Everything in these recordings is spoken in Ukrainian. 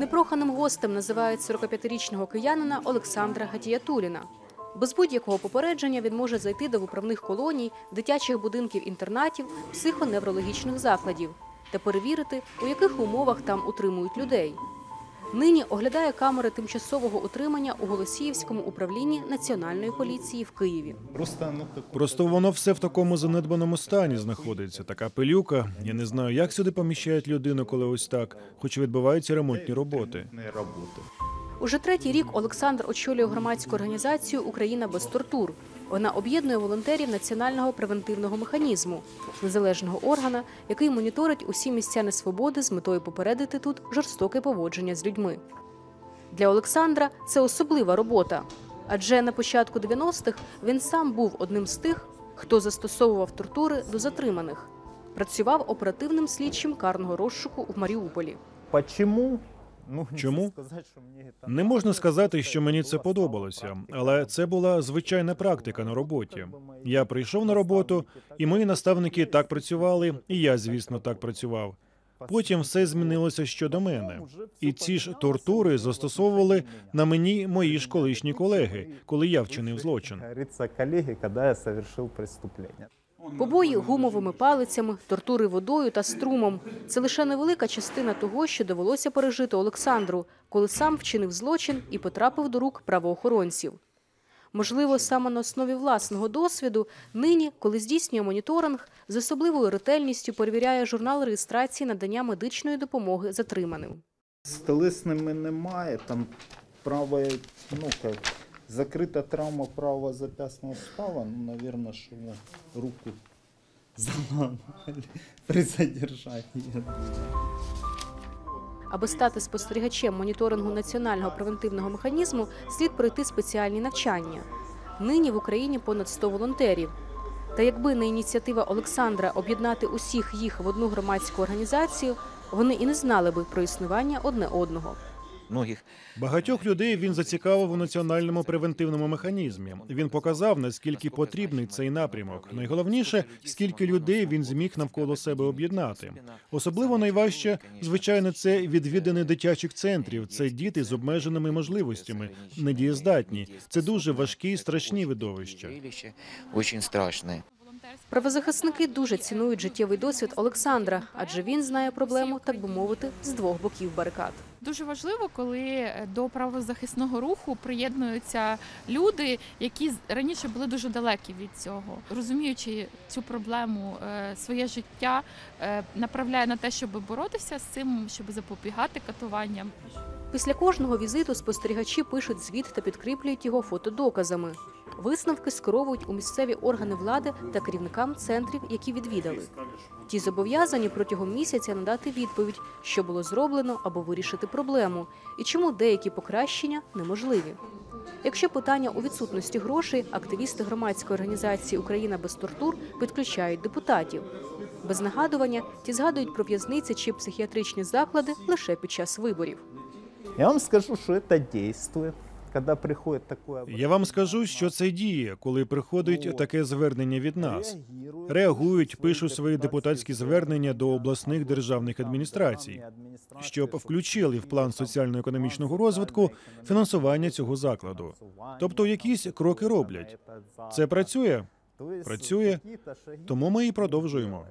Непроханим гостем називають 45-річного киянина Олександра Гатіятуліна. Без будь-якого попередження він може зайти до виправних колоній, дитячих будинків інтернатів, психоневрологічних закладів та перевірити, у яких умовах там утримують людей. Нині оглядає камери тимчасового утримання у Голосіївському управлінні Національної поліції в Києві. Просто, ну, Просто воно все в такому занедбаному стані знаходиться. Така пилюка. Я не знаю, як сюди поміщають людину, коли ось так, хоч відбуваються ремонтні роботи. ремонтные работы. Уже третій рік Олександр очолює громадську організацію Україна без тортур. Вона об'єднує волонтерів національного превентивного механізму, незалежного органа, який моніторить усі місця несвободи з метою попередити тут жорстоке поводження з людьми. Для Олександра це особлива робота, адже на початку 90-х він сам був одним з тих, хто застосовував тортури до затриманих. Працював оперативним слідчим карного розшуку в Маріуполі. Почему? Ну, Чому? Не можна сказати, що мені це подобалося, але це була звичайна практика на роботі. Я прийшов на роботу, і мої наставники так працювали, і я, звісно, так працював. Потім все змінилося щодо мене. І ці ж тортури застосовували на мені мої ж колишні колеги, коли я вчинив злочин. Говорится, коллеги, когда я совершил преступление. Побої гумовими палицями, тортури водою та струмом це лише невелика частина того, що довелося пережити Олександру, коли сам вчинив злочин і потрапив до рук правоохоронців. Можливо, саме на основі власного досвіду нині, коли здійснює моніторинг, з особливою ретельністю перевіряє журнал реєстрації надання медичної допомоги затриманим. З телесними немає, там правая, ну как, закрита травма правого запястного сустава, ну, наверное, что руку заламали при задержании. Аби стати спостерігачем моніторингу національного превентивного механізму, слід пройти спеціальні навчання. Нині в Україні понад 100 волонтерів. Та якби не ініціатива Олександра об'єднати усіх їх в одну громадську організацію, вони і не знали би про існування одне одного. Многих Багатьох людей він зацікавив у національному превентивному механізмі. Він показав, наскільки потрібний цей напрямок. Найголовніше, скільки людей він зміг навколо себе об'єднати. Особливо найважче, звичайно, це відвідини дитячих центрів. Це діти з обмеженими можливостями, недієздатні. Це дуже важкі і страшні видовища. очень страшное. Правозахисники дуже цінують життєвий досвід Олександра, адже він знає проблему, так би мовити, з двох боків барикад. Дуже важливо, коли е, до правозахисного руху приєднуються люди, які раніше були дуже далекі від цього, розуміючи цю проблему, е, своє життя е, направляє на те, щоб боротися з цим, щоб запобігати катуванням. Після кожного візиту спостерігачі пишуть звіт та підкріплюють його фотодоказами. Висновки скеровують у місцеві органи влади та керівникам центрів, які відвідали. Ті зобов'язані протягом місяця надати відповідь, що було зроблено або вирішити проблему, і чому деякі покращення неможливі. Якщо питання у відсутності грошей, активісти громадської організації Україна без тортур підключають депутатів. Без нагадування ті згадують про в'язниці чи психіатричні заклади лише під час виборів. Я вам скажу, что это действует, когда приходит такое Я вам скажу, що це діє, коли приходить таке звернення від нас. Реагують, пишуть свої депутатські звернення до обласних державних адміністрацій, щоб включили в план соціально-економічного розвитку фінансування цього закладу. Тобто якісь кроки роблять. Це працює, працює, тому ми і продовжуємо.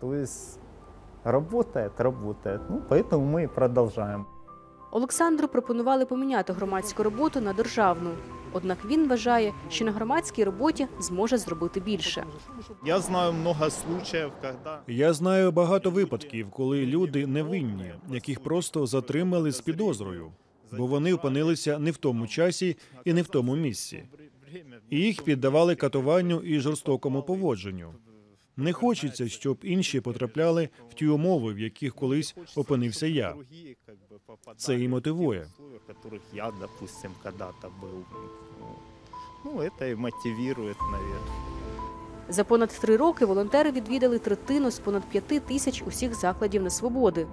То есть работает, работает. Ну, поэтому мы и продолжаем. Олександру пропонували поміняти громадську роботу на державну. Однак він вважає, що на громадській роботі зможе зробити більше. Я знаю много случаев, когда Я знаю багато випадків, коли люди невинні, яких просто затримали з підозрою, бо вони опинилися не в тому часі і не в тому місці. І їх піддавали катуванню і жорстокому поводженню. Не хочеться, щоб інші потрапляли в ті умови, в яких колись опинився я. Це і мотивує. в которых я, допустим, когда-то был. Ну, это и мотивирует, наверное. За понад три роки волонтери відвідали третину з понад п'яти тисяч усіх закладів на свободи.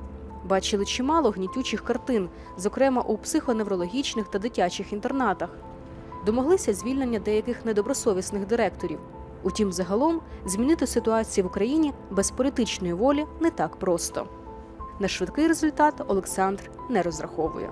Бачили чимало гнітючих картин, зокрема у психоневрологічних та дитячих інтернатах. Домоглися звільнення деяких недобросовісних директорів. Утім, загалом змінити ситуацію в Україні без політичної волі не так просто. На швидкий результат Олександр не розраховує.